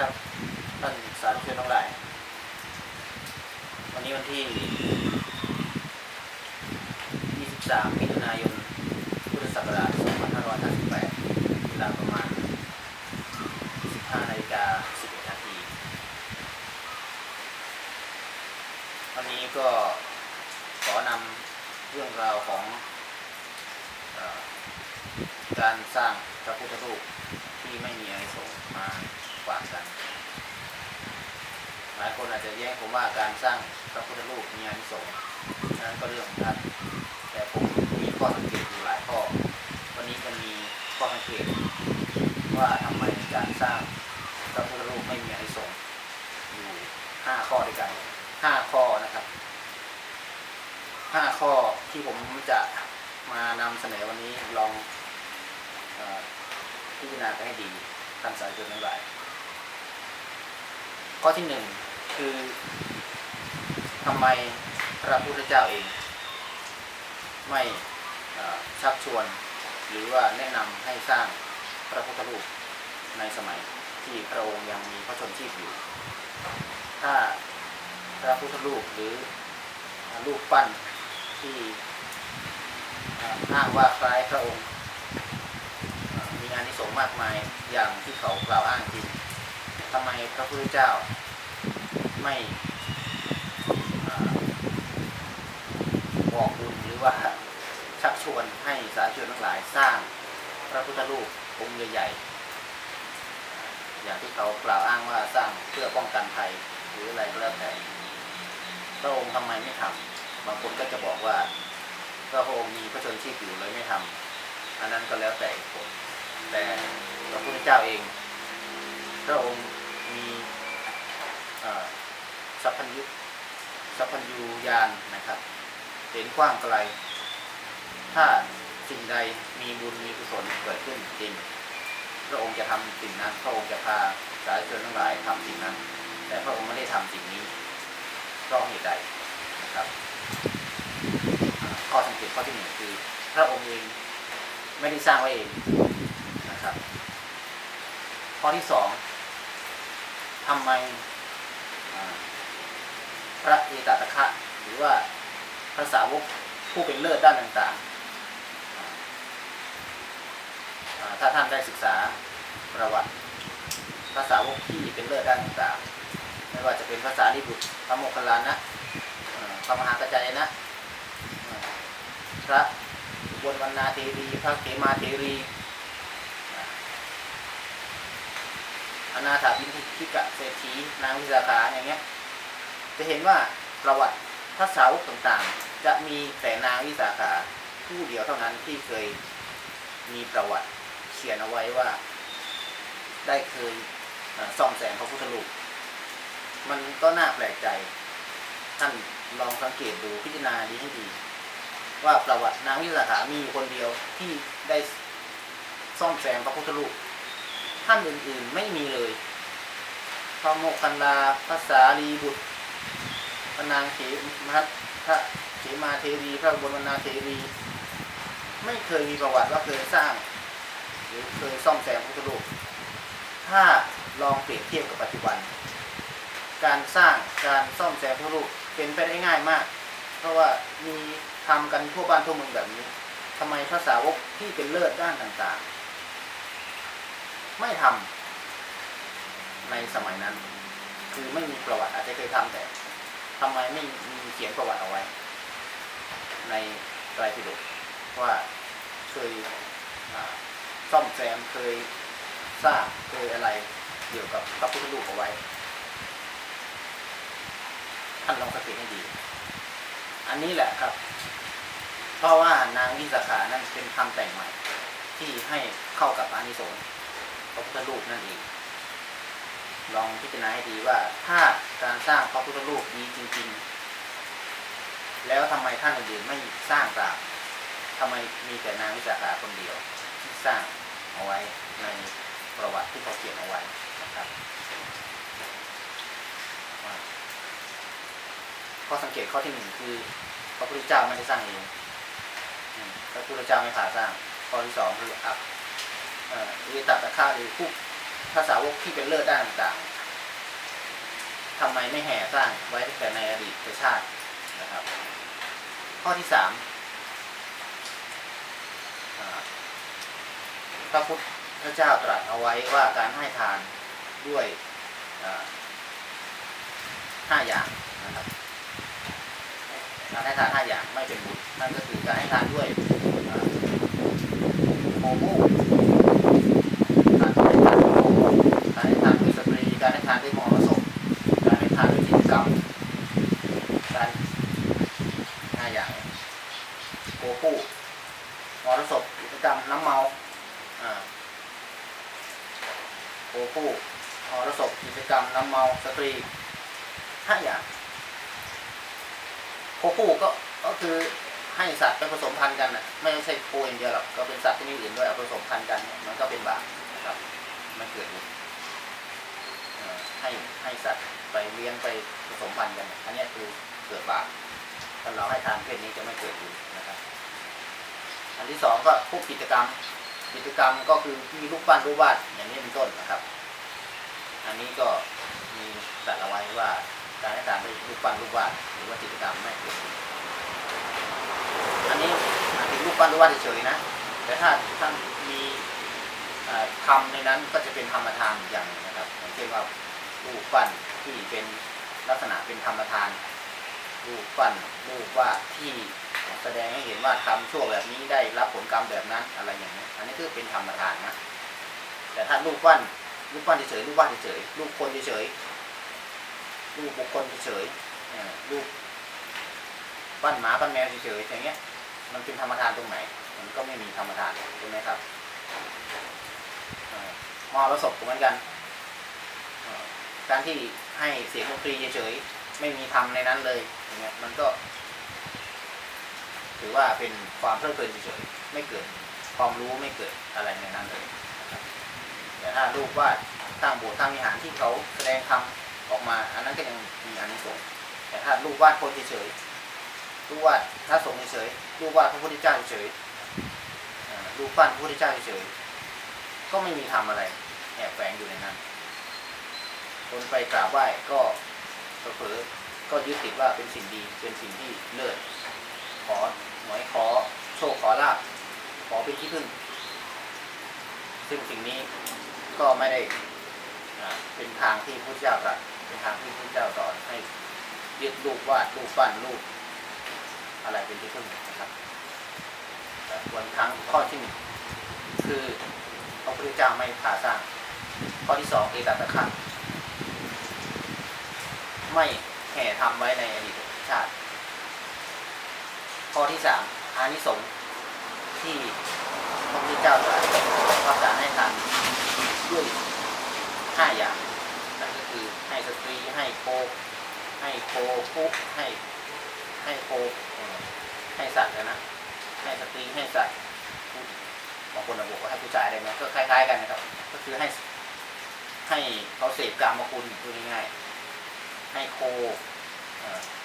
ครับท่านสาธุชนทั้งหลายวันนี้วันที่ 23 มิถุนายน พุทธศักราช 2558 เวลาประมาณ 15 นาฬิกา 11 นาที วันนี้ก็ขอนำเรื่องราวของอการสร้างพระพุทธรูปที่ไม่มีอานิสงส์มา ฝากัน หลายคนอาจจะแย้งผมว่าการสร้างพระพุทธรูปมีอานิสงส์นั้นก็เรื่องของท่านแต่ผมมีข้อสังเกตอยู่หลายข้อ วันนี้จะมีข้อสังเกตว่าทำไมการสร้างพระพุทธรูปไม่มีอานิสงส์อยู่ห้าข้อด้วยกันห้าข้อนะครับห้าข้อที่ผมจะมานำเสนอวันนี้ลองพิจารณากันให้ดีท่านสาธุชนทั้งหลาย ข้อที่หนึ่งคือทำไมพระพุทธเจ้าเอง ไม่ชักชวน หรือว่าแนะนำให้สร้างพระพุทธรูปในสมัยที่พระองค์ยังมีพระชนชีพอยู่ ถ้าพระพุทธรูปหรือรูปปั้นที่เอ่ออ้างว่าคล้ายพระองค์ มีอานิสงส์มากมายอย่างที่เขากล่าวอ้างจริง ทำไมพระพุทธเจ้าไม่บอกบุญหรือว่าชักชวนให้สาธุชนทั้งหลายสร้างพระพุทธรูปองค์ใหญ่ๆอย่างที่เขากล่าวอ้างว่าสร้างเพื่อป้องกันภัยหรืออะไรก็แล้วแต่พระองค์ทำไมไม่ทำบางคนก็จะบอกว่าพระองค์มีพระชนชีพอยู่เลยไม่ทำอันนั้นก็แล้วแต่คนแต่พระพุทธเจ้าเองพระองค์ มีสัพพัญญุสัพพัญญูญาณนะครับ เห็นกว้างไกล ถ้าสิ่งใดมีบุญมีกุศลเกิดขึ้นจริง พระองค์จะทำสิ่งนั้น พระองค์จะพาสาธุชนทั้งหลายทำสิ่งนั้น แต่พระองค์ไม่ได้ทำสิ่งนี้เพราะเหตุใดนะครับข้อสังเกตข้อที่หนึ่งคือ พระองค์เองไม่ได้สร้างไว้เองนะครับ ข้อที่สอง ทำไมพระเอตตะคะ หรือว่าพระสาวกผู้เป็นเลิศด้านต่างๆ ถ้าท่านได้ศึกษาประวัติพระสาวกที่เป็นเลิศด้านต่างๆ ไม่ว่าจะเป็นภาษาลิบุตรพระโมคคัลลานะอ่าพระมหากัจจายนะ พระบลวรรณาเทรี พระเขมาเทรี อนาถาบินทิกะเศรษฐีนางวิสาขาอย่างเงี้ย จะเห็นว่าประวัติพระสาวกต่างๆ จะมีแต่นางวิสาขาผู้เดียวเท่านั้นที่เคยมีประวัติเขียนเอาไว้ว่า ได้เคยเอ่อซ่อมแซมพระพุทธรูปมันก็น่าแปลกใจ ท่านลองสังเกตดูพิจารณาดีให้ดี ว่าประวัตินางวิสาขามีคนเดียวที่ได้ซ่อมแซมพระพุทธรูป ท่านอื่นๆไม่มีเลยพระโมคคัลลาพระสารีบุตรพระนางเขมัทพระเขมาเทรีพระบรมนาเทรีไม่เคยมีประวัติว่าเคยสร้าง หรือเคยซ่อมแซมพระพุทธรูปถ้าลองเปรียบเทียบกับปัจจุบัน การสร้างการซ่อมแซมพระพุทธรูปเป็นไปได้ง่ายมาก เพราะว่ามีทำกันทั่วบ้านทั่วเมืองแบบนี้ทำไมพระสาวกที่เป็นเลิศด้านต่างๆ ไม่ทำในสมัยนั้น คือไม่มีประวัติอาจจะเคยทำแต่ทำไมไม่มีเขียนประวัติเอาไว้ ในไตรปิฎกว่าเคยซ่อมแซมเคยสร้างเคยอะไรเกี่ยวกับพระพุทธรูปเอาไว้ท่านลองสังเกตให้ดี อันนี้แหละครับ เพราะว่านางวิสาขานั้นเป็นคำแต่งใหม่ ที่ให้เข้ากับอานิสงส์ พระพุทธรูปนั่นเอง ลองพิจารณาให้ดีว่าถ้าการสร้างพระพุทธรูปดีจริง ๆ แล้วทำไมท่านอื่นไม่สร้างตามทำไมมีแต่นางวิสาขาคนเดียวที่สร้างเอาไว้ในประวัติที่เขาเขียนเอาไว้นะครับข้อสังเกตข้อที่หนึ่งคือพระพุทธเจ้าไม่ได้สร้างเองพระพุทธเจ้าไม่ผ่าสร้าง ข้อที่สองคืออักเอ่อ วิตตะค่าหรือผู้ภาษาวกที่เป็นเลิศด้านต่างๆทำไมไม่แห่สร้างไว้แต่ในอดีตชาตินะครับ ข้อที่สามพระพุทธเจ้าตรัสเอาไว้ว่าการให้ทานด้วยห้าอย่างนะครับการให้ทานห้าอย่างไม่เป็นบุญนั่นก็คือการให้ทานด้วยอ่าโมมูการให้ทานด้วยโมมูการให้ทานด้วยสตรี การให้ทานด้วยมรสพการให้ทานด้วยกิจกรรม การห้าอย่างโกปูมรสพกิจกรรมน้ำเมาอ่าโกปูมรสพกิจกรรมน้ำเมาส ตรีห้าอย่างโคปูก็ก็คือให้สัตว์ไปผสมพันธุ์กันน่ะไม่ใช่โคอย่างเดียวหรอกก็เป็นสัตว์ที่มีอื่นด้วยเอาผสมพันธุ์กัน มันก็เป็นบาปนะครับไม่เกิดให้ให้สัตว์ไปเลี้ยงไปผสมพันธุ์กัน อันนี้คือเกิดบาปถ้าเราให้ทานเพศนี้จะไม่เกิดบุญนะครับ อันที่สองก็พวกกิจกรรม กิจกรรมก็คือมีรูปปั้นรูปวาดอย่างนี้เป็นต้นนะครับ อันนี้ก็ ตัดเอาไว้ว่าการให้ทานด้วยรูปปั้นรูปวาดหรือว่ากิจกรรมไม่เกิดบุญอันนี้หมายถึงรูปปั้นรูปวาดเฉยๆนะ แต่ถ้าท่านมีทำในนั้นก็จะเป็นธรรมทานอย่างนะครับเช่นว่ารูปปั้นที่เป็นลักษณะเป็นธรรมทาน รูปปั้นรูปวาดที่แสดงให้เห็นว่าทำชั่วแบบนี้ได้รับผลกรรมแบบนั้นอะไรอย่างนี้อันนี้คือเป็นธรรมทานนะแต่ถ้ารูปปั้นรูปปั้นเฉยๆรูปวาดเฉยๆรูปคนเฉยๆ รูปบุคคลเฉยรูปปั้นหมาปั้นแมวเฉยๆอย่างเงี้ย มันเป็นธรรมทานตรงไหน มันก็ไม่มีธรรมทานใช่ไหมครับมอประสบเหมือนกัน การที่ให้เสียงดนตรีเฉยๆไม่มีธรรมในนั้นเลยอย่างเงี้ยมันก็ ถือว่าเป็นความเพลิดเพลินเฉยๆไม่เกิดความรู้ไม่เกิดอะไรในนั้นเลยแต่ถ้ารูปวาดสร้งโบสถ์สร้งวิหารที่เขาแสดงธรรม ออกมา อันนั้นก็ยังมีอานิสงส์แต่ถ้ารูปวาดคนเฉยๆรูปวาดพระสงฆ์เฉยๆรูปวาดพระพุทธเจ้าเฉยๆรูปปั้นพระพุทธเจ้าเฉยๆก็ไม่มีทำอะไรแอบแฝงอยู่ในนั้น คนไปกราบไหว้ก็เผลอก็ยึดติดว่าเป็นสิ่งดีเป็นสิ่งที่เลิศขอหมายขอโชคขอลาบขอเป็นที่พึ่ง ซึ่งสิ่งนี้ก็ไม่ได้เป็นทางที่พระพุทธเจ้าตรัส เป็นทางที่พระเจ้าสอนให้ยึดรูปวาดรูปปั้นรูปอะไรเป็นที่พึ่งนะครับแต่วรครั้งข้อที่หนึ่งคือพระพุทธเจ้าไม่พาสร้างข้อที่สองเอตัตตะคังไม่แห่ทำไว้ในอดีตชาติ ข้อที่สามอานิสงส์ที่พระพุทธเจ้าตรัสว่าการให้ทานด้วยห้าอย่าง นั่นก็คือให้สตรี ให้โค ให้โคผู้ให้ ให้โค ให้สัตว์นะนะ ให้สตรี ให้สัตว์ บางคนบอกว่าให้ผู้ชายได้ไหมก็คล้ายๆกันนะครับ ก็คือให้ ให้เขาเสพกรรมคุณพูดง่ายๆ ให้โค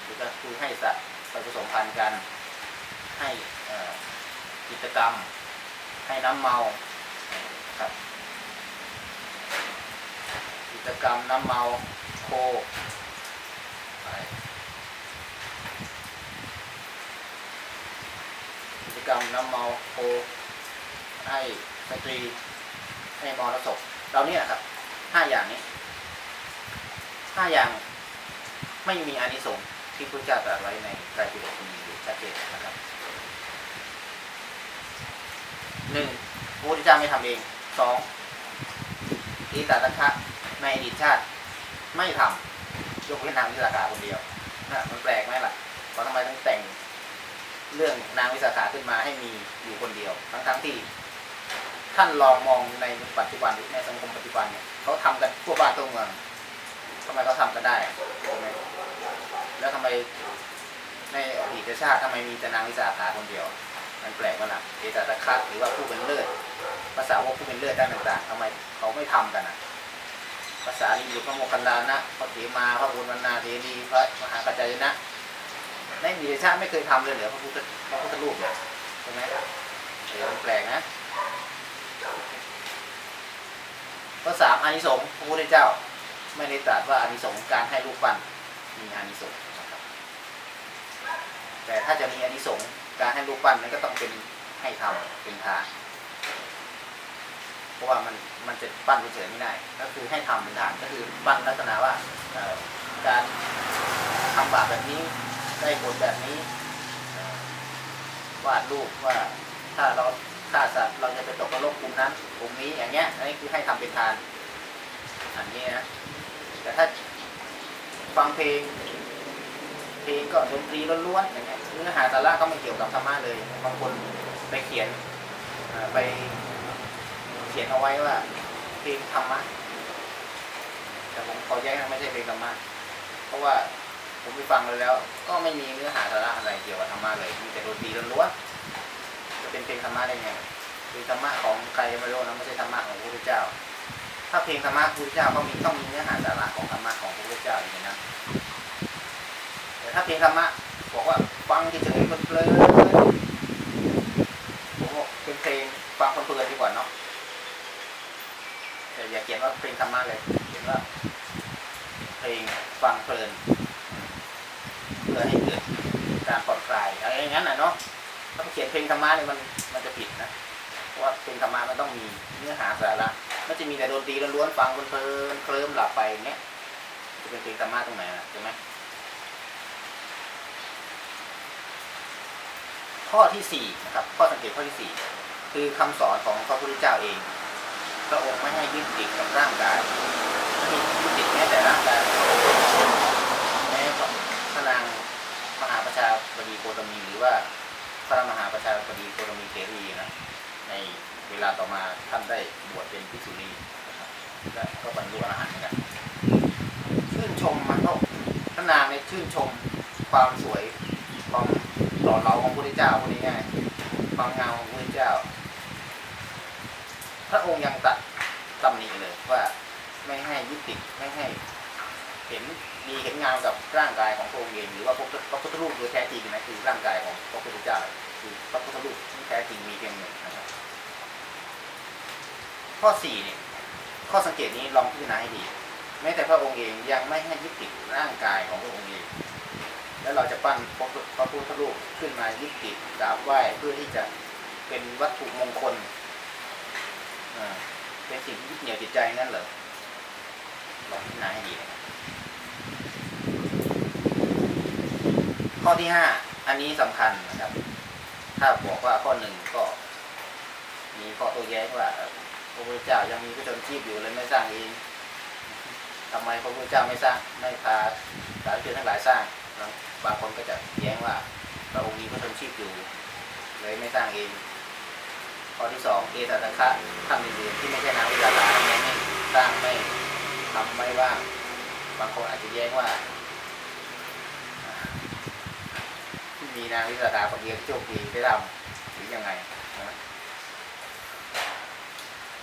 หรือก็คือให้สัตว์ไปผสมพันธุ์กัน ให้กิจกรรม ให้น้ำเมาครับ กิจกรรมน้ำเมาโคไรกิจกรรมน้ำเมาโคให้สตรีให้มรสพเราเนี่ยครับห้าอย่างนี้ห้าอย่างไม่มีอานิสงส์ที่พระเจ้าตรัสไว้ในไตรปิฎกมีอยู่ชัดเจนนะครับหนึ่งพระพุทธเจ้าไม่ทำเองสองอีตาตะคะ ในอดีตชาติ ไม่ทำยกเว้นนางวิสาขาคนเดียวนะมันแปลกไหมล่ะเราทำไมต้องแต่งเรื่องนางวิสาขาขึ้นมาให้มีอยู่คนเดียว ทั้งๆที่ ท่านลองมองในปัจจุบันในสังคมปัจจุบันเนี่ยเขาทำกันทั่วบ้านทั่วเมืองทำไมเขาทำกันได้ใช่ไหมแล้วทำไมในอดีตชาติทำไมมีแต่นางวิสาขาคนเดียว มันแปลกมากนะเอตตะคัดหรือว่าผู้เป็นเลิศภาษาวกผู้เป็นเลิศด้านต่างๆทำไมเขาไม่ทำกันอะ ภาษาลีบุตรพระโมคคัลลานะพระเถมาพระบุญวรรณาเทรีพระมหากัจจายนะในอดีชาติไม่เคยทำเลยเหรอพระพุทธพระพุทธรูปเนี่ยใช่ไหมเดี๋ยวมันแปลกนะข้อสามอานิสงส์พระพุทธเจ้า ไม่ได้ตรัสว่าอานิสงส์การให้รูปปั้นมีอานิสงส์นะครับแต่ถ้าจะมีอานิสงส์การให้รูปปั้นนั้นก็ต้องเป็นให้ทำเป็นทาน ราะว่ามันมันจะปั้นเฉยๆไม่ได้ ก็คือให้ทำเป็นทานก็คือปั้นลักษณะว่าการทำบาปแบบนี้ได้ผลแบบนี้วาดรูปว่าถ้าเราฆ่าสัตว์เราจะไปตกนรกกลุ่มนั้นกลุ่มนี้อย่างเงี้ยอันนี้คือให้ทำเป็นทานอันนี้นะแต่ถ้าฟังเพลง เพลงก็ดนตรีล้วนๆอย่างเงี้ยเนื้อหาสาระก็ไม่เกี่ยวกับธรรมะเลย บางคนไปเขียนไป เขียนเอาไว้ว่าเพลงธรรมะแต่ผมขอแย้งนะไม่ใช่เพลงธรรมะเพราะว่าผมไปฟังเลยแล้ว ก็ไม่มีเนื้อหาสาระอะไรเกี่ยวกับธรรมะเลยมีแต่ดนตรีล้วนๆจะเป็นเพลงธรรมะได้ไงเพลงธรรมะของใครไม่รู้นะไม่ใช่ธรรมะของพระพุทธเจ้า ถ้าเพลงธรรมะพระพุทธเจ้าก็มีต้องมีเนื้อหาสาระของธรรมะของพระพุทธเจ้าอยู่ในนั้นแต่ถ้าเพลงธรรมะบอกว่าฟังเฉยๆเพลินๆผมบอกเป็นเพลงฟังเพลินๆดีกว่าเนาะแต่อ เขียนว่าเพลงธรรมะเลยเขียนว่าเพลงฟังเพลินเพื่อให้เกิดการผ่อนคลายอะไรอย่างนั้นนะเนาะถ้าเขียนเพลงธรรมะเนี่ยมันมันจะผิดนะเพราะว่าเพลงธรรมะมันต้องมีเนื้อหาสาระมันจะมีแต่ดนตรีล้วนๆฟังเพลินเคลิ้มหลับไปเงี้ยจะเป็นเพลงธรรมะตรงไหนนะใช่ไหมข้อที่สี่นะครับข้อสังเกตข้อที่สี่คือคำสอนของพระพุทธเจ้าเอง พระองค์ไม่ให้ยึดติดกับร่างกายไม่ให้ยึดติดแม้แต่ร่างกายแม้พระนางมหาประชาบดีโคตมีหรือว่าพระมหาประชาบดีโคตมีเทรีนะในเวลาต่อมาท่านได้บวชเป็นภิกษุณีและก็บรรลุอรหันต์เหมือนกันชื่นชมมันก็พระนางเนี่ยชื่นชมความสวยความหล่อเหลาของพระพุทธเจ้าพูดง่ายๆความงามของพระพุทธเจ้า พระองค์ยังตัดตำหนิเลยว่าไม่ให้ยึดติดไม่ให้เห็นดีเห็นงามกับร่างกายของพระองค์เองหรือว่าพระพุทธรูปโดยแท้จริงนะคือร่างกายของพระพุทธเจ้าคือพระพุทธรูปที่แท้จริงมีเพียงหนึ่งนะครับข้อสี่เนี่ยข้อสังเกตนี้ลองพิจารณาให้ดีแม้แต่พระองค์เองยังไม่ให้ยึดติดร่างกายของพระองค์เอง แล้วเราจะปั้นพระพุทธรูปขึ้นมายึดติดกราบไหว้เพื่อที่จะเป็นวัตถุมงคล เป็นสิ่งที่ยึดเหนี่ยวจิตใจนั่นเหรอลองพิจารณาให้ดีนะข้อที่ห้าอันนี้สำคัญนะครับ ถ้าบอกว่าข้อหนึ่งก็ มีข้อโต้แย้งว่าพระพุทธเจ้ายังมีพระชนชีพอยู่เลยไม่สร้างเองทำไมพระพุทธเจ้าไม่สร้างไม่พาสาธุชนทั้งหลายสร้างบางคนก็จะแย้งว่าพระองค์มีพระชนชีพอยู่เลยไม่สร้างเอง ข้อที่สองเอตตะคะท่านอื่นๆที่ไม่ใช่นางวิลาลาไมไม่สร้างไม่ทำไม่ว่าง บางคนอาจจะแย้งว่าอ่มีนางวิลาลาคนเดียวที่โชคดีได้ทำหรือยังไงนะ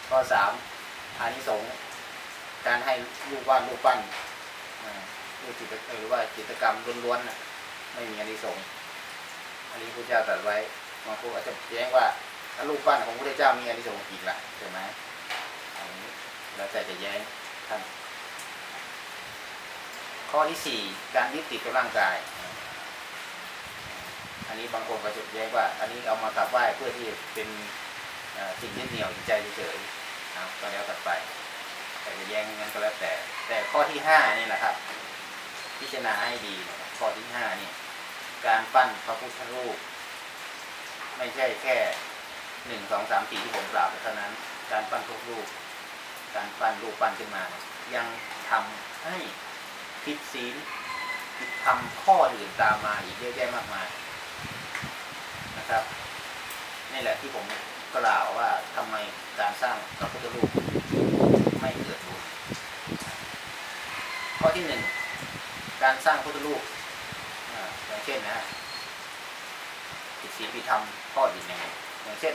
ข้อสามอานิสงส์การให้รูปวาดรูปปั้นอ่ารูปจิตหรือว่าจิตกรรมล้วนๆนะไม่มีอานิสงส์อันนี้พระเจ้าตรัสไว้บางคนอาจจะแย้งว่า ถ้ารูปปั้นของพระเจ้ามีอานิสงส์อีกละใช่ไหมอันนี้แล้วแต่จะแย้งท่านข้อที่สี่การยึดติดกับร่างกาย อันนี้บางคนก็จะแย้งว่า อันนี้เอามากราบไหว้เพื่อที่เป็นสิ่งยึดเหนี่ยวจิตใจเฉยๆนะก็แล้วกันไป แต่จะแย้งงั้นก็แล้วแต่ แต่ข้อที่ห้านี่แหละครับ พิจารณาให้ดีข้อที่ห้านี่ การปั้นพระพุทธรูป ไม่ใช่แค่ หนึ่งสองสามสี่ที่ผมกล่าวเท่านั้น การปั้นพระรูป การปั้นรูปปั้นขึ้นมา ยังทำให้ผิดศีลผิดธรรมข้ออื่นตามมาอีกเยอะแยะมากมายนะครับนี่แหละที่ผมกล่าวว่าทำไมการสร้างพระพุทธรูปไม่เกิดบุญข้อที่หนึ่งการสร้างพุทธรูปอ่าอย่างเช่นนะฮะผิดศีลผิดธรรมข้ออื่นยังไงอย่างเช่น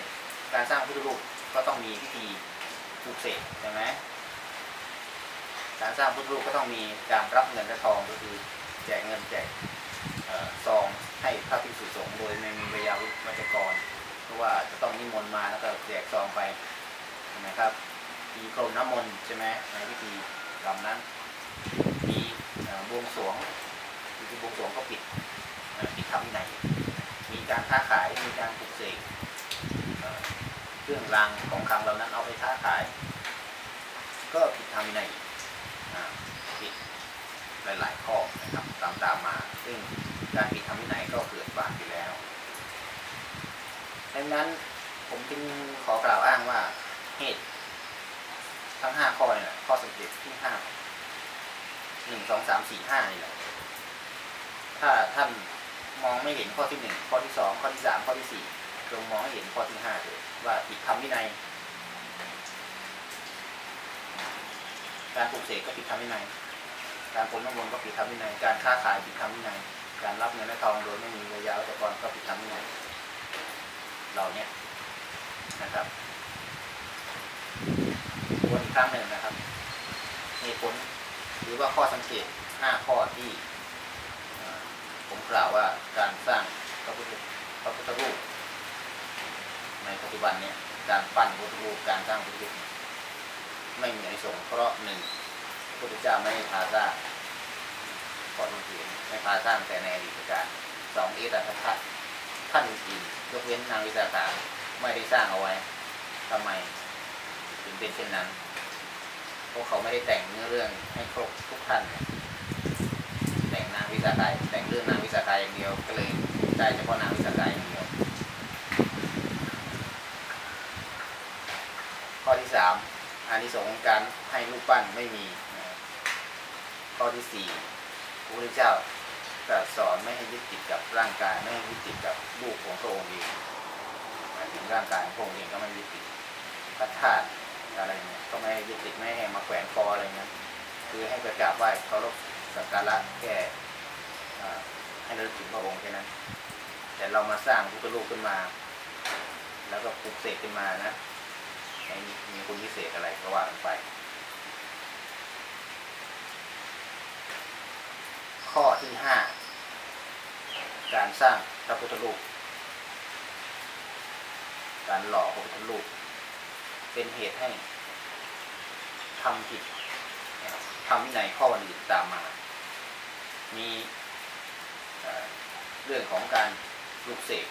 การสร้างพุทธรูปก็ต้องมีพิธีปลูกเสกใช่ไหมการสร้างพุทธรูปก็ต้องมีการรับเงินและทองก็คือแจกเงินแจกเอ่อซองให้พระภิกษุสงฆ์โดยไม่มีวิยาวัจกร เพราะว่าจะต้องนิมนต์มาแล้วก็แจกซองไปใช่ไหมครับมีพรมน้ำมนต์ใช่ไหมในพิธีลำนั้น มีบวงสรวงพิธีบวงสรวงก็ปิดเอ่อปิดทำที่ไหนมีการค้าขายมีการปลุกเสก เครื่องรางของขลังเหล่านั้นเอาไปค้าขาย ก็ผิดทำที่ไหนยผิดหลายๆข้อนะครับตามตามมา ซึ่งการผิดทำที่ไหนยก็เกิดบาปอยู่แล้วดังนั้นผมจึงขอกล่าวอ้างว่าเหตุทั้งห้าข้อเนี่ยแหละข้อสังเกตที่ห้าหนึ่งสองสามสี่ห้านี่แหละถ้าท่านมองไม่เห็นข้อที่หนึ่งข้อที่สองข้อที่สามข้อที่สี่ จงมองให้เห็นข้อที่ห้าเลยว่าผิดธรรมวินัย การปลูกเสกก็ผิดธรรมวินัย การปนน้ำมนต์ก็ผิดธรรมวินัย การค้าขายผิดธรรมวินัย การรับเงินและทองโดยไม่มีระยะวัตกรก็ผิดธรรมวินัยเหล่าเนี้ยนะครับวนอีกครั้งหนึ่งนะครับเหตุผลหรือว่าข้อสังเกต 5 ข้อที่ผมกล่าวว่าการสร้างพระพุทธพระพุทธรูป ในปัจจุบันเนี่ยการปั้นพระพุทธรูปการสร้างพุทธรูปไม่มีอนิสงส์เพราะหนึ่งพระพุทธเจ้าไม่พาสร้างข้อที่สี่ไม่พาสร้างแต่ในอดีตการสองเอตทัพท่านอื่นยกเว้นนางวิสาขาไม่ได้สร้างเอาไว้ทำไมถึงเป็นเช่นนั้นเพราะเขาไม่ได้แต่งเนื้อเรื่องให้ครบทุกท่านแต่งนางวิสาขายแต่งเรื่องนางวิสาขายอย่างเดียวก็เลยได้เฉพาะนางวิสาขายอย่างเดียว ข้อที่สามอานิสงส์ การให้รูปปั้นไม่มีข้อที่สี่พระพุทธเจ้าตรัสสอนไม่ให้ยึดติดกับร่างกายไม่ให้ยึดติดกับรูปของพระองค์เองหมายถึงร่างกายของพระองค์เองก็ไม่ยึดติดพระธาตุอะไรเนี่ยก็ไม่ให้ยึดติดไม่ให้มาแขวนคออะไรเงี้ยคือให้ไปกราบไหว้เคารพสักการะแค่ให้ระลึกถึงพระองค์แค่นั้น แต่เรามาสร้างพุทธรูปขึ้นมา แล้วก็ปลุกเสกขึ้นมานะ มีคุณพิเศษอะไรก็ว่ากันไป ข้อที่ห้าการสร้างพระพุทธรูป การหล่อพระพุทธรูป เป็นเหตุให้ทำผิดทำวินัยข้อวันอื่นตามมา มีเรื่องของการปลุกเสก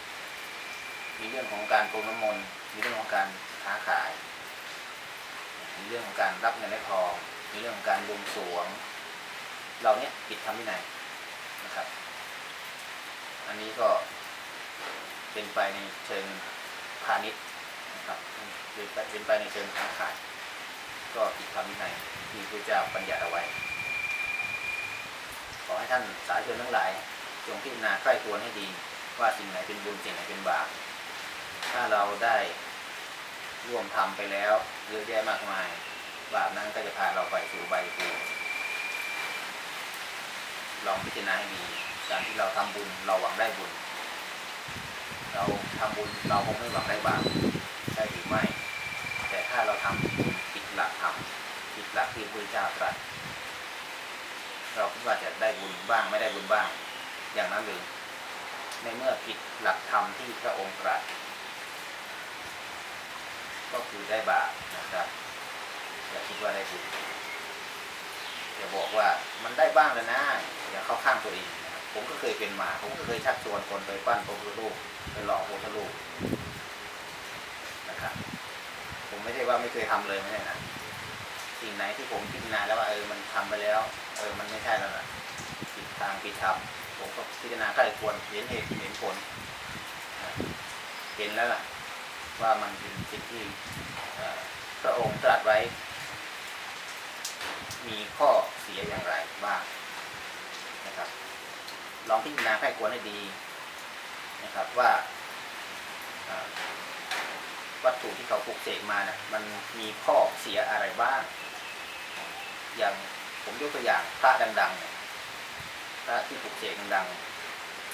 มีเรื่องของการโปรน้ำมนต์ มีเรื่องของการ ค้าขายมีเรื่องของการรับเงินและทองมีเรื่องของการบวงสรวง เราเนี้ยผิดทำวินัยนะครับ อันนี้ก็เป็นไปในเชิงพาณิชย์นะครับเป็นไปในเชิงค้าขาย ก็ผิดธรรมวินัยที่พระเจ้าบัญญัติเอาไว้ ขอให้ท่านสาธุชนทั้งหลาย จงพิจารณาใกล้ควรให้ดี ว่าสิ่งไหนเป็นบุญสิ่งไหนเป็นบาปถ้าเราได้ ร่วมทำไปแล้วเยอะแยะมากมายบาปนั้นก็จะพาเราไปสู่ใบปูลองพิจารณาให้ดีการที่เราทำบุญเราหวังได้บุญ เราทำบุญเราคงไม่หวังได้บาปใช่หรือไม่ แต่ถ้าเราทำบุญผิดหลักธรรมผิดหลักที่พระพุทธเจ้าตรัสเราคิดว่าจะได้บุญบ้างไม่ได้บุญบ้าง อย่างนั้นหรือในเมื่อผิดหลักธรรมที่พระองค์ตรัส ก็คือได้บาปนะครับอย่าคิดว่าได้บุญอย่าบอกว่ามันได้บ้างแล้วนะ อย่าเข้าข้างตัวเองนะครับผมก็เคยเป็นมา ผมก็เคยชักชวนคนไปปั้นพระพุทธรูปไปหลอพระพุทธรูปนะครับ ผมไม่ใช่ว่าไม่เคยทำเลยไม่ใช่นะสิ่งไหนที่ผมพิจารณาแล้วว่าเออมันทำไปแล้ว เออมันไม่ใช่แล้วล่ะผิดทางผิดธรรมผมก็พิจารณาใกล้ควรเห็นเหตุเห็นผลเห็นแล้วล่ะ ว่ามันเป็นสิ่งที่พระองค์ตรัสไว้ มีข้อเสียอย่างไรบ้างนะครับ ลองพิจารณาใกล้ควรให้ดีนะครับว่าวัตถุที่เขาปลุกเสกมาเนี่ยมันมีข้อเสียอะไรบ้าง อย่างผมยกตัวอย่างพระดังๆเนี่ยพระที่ปลุกเสกดัง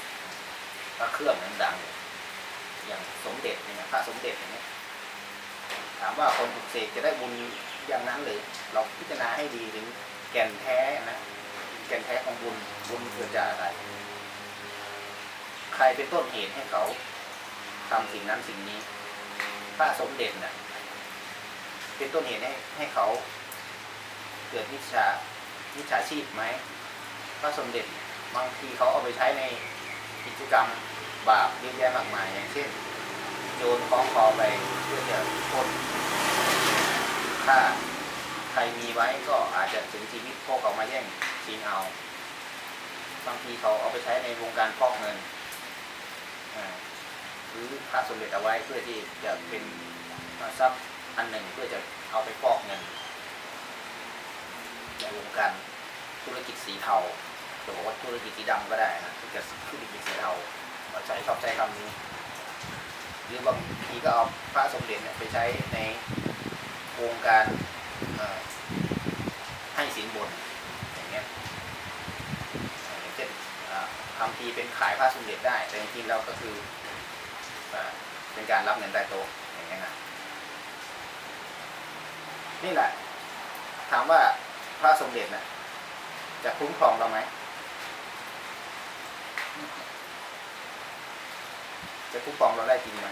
ๆพระเครื่องดังๆ อย่างสมเด็จเนี่ยพระสมเด็จอย่างเนี้ยถามว่าคนปลุกเสกจะได้บุญอย่างนั้นหรือเราพิจารณาให้ดีถึงแก่นแท้นะแก่นแท้ของบุญบุญเกิดจากอะไร ใครเป็นต้นเหตุให้เขาทำสิ่งนั้นสิ่งนี้ พระสมเด็จเนี่ยเป็นต้นเหตุให้ให้เขา เกิดมิจฉามิจฉาชีพไหมพระสมเด็จบางทีเขาเอาไปใช้ในกิจกรรม บาปเยอะแยะมากมายอย่างเช่น โยนคล้องคอไปเพื่อจะปล้นถ้าใครมีไว้ก็อาจจะถึงชีวิตพวกเขามาแย่งชิงเอาบางทีเขาเอาไปใช้ในวงการฟอกเงินหรือพระสมเด็จเอาไว้เพื่อที่จะเป็นทรัพย์อันหนึ่งเพื่อจะเอาไปฟอกเงินในวงการธุรกิจสีเทาจะบอกว่าธุรกิจสีดำก็ได้นะธุรกิจธุรกิจสีเทา เราใช้ชอบใช้คำนี้ หรือบางทีก็เอาพระสมเด็จเนี่ยไปใช้ในวงการให้สินบนอย่างเงี้ยอย่างเช่นทำทีเป็นขายพระสมเด็จได้ แต่จริงๆแล้วก็คืออเป็นการรับเงินใต้โต๊ะอย่างเงี้ยนะนี่แหละ ถามว่าพระสมเด็จนะจะคุ้มครองเราไหม จะคุ้มครองเราได้จริงไหม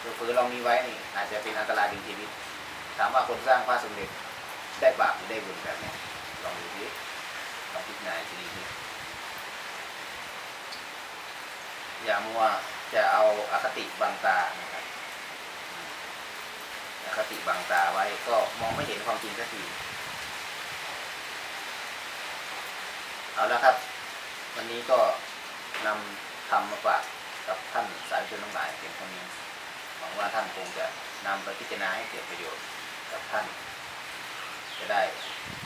หรือฝือเรามีไว้นี่อาจจะเป็นอันตรายถึงชีวิต ถามว่าคนสร้างพระสมเด็จได้บาปหรือได้บุญแบบเนี้ยลองดูดิลองพิจารณาทีนี้อย่ามัวจะเอาอาคติบังตานะครับอคติบังตาไว้ก็มองไม่เห็นความจริงสักทีเอาละครับ วันนี้ก็นำทำมาฝาก กับท่านสาธุชนทั้งหลายเพียงเท่านี้หวังว่าท่านคงจะนำไปพิจารณาให้เกิดประโยชน์กับท่าน จะได้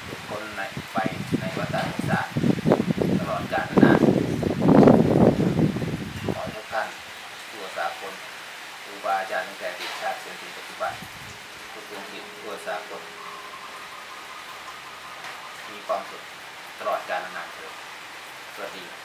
หลุดพ้นในไปในวัฏสงสารตลอดกาลนานขอทุกท่านทั่วสากลครูบาอาจารย์ตั้งแต่อดีตชาติจนถึงปัจจุบันทุกดวงจิตทั่วสากลมีความสุขตลอดกาลนานเถิดสวัสดี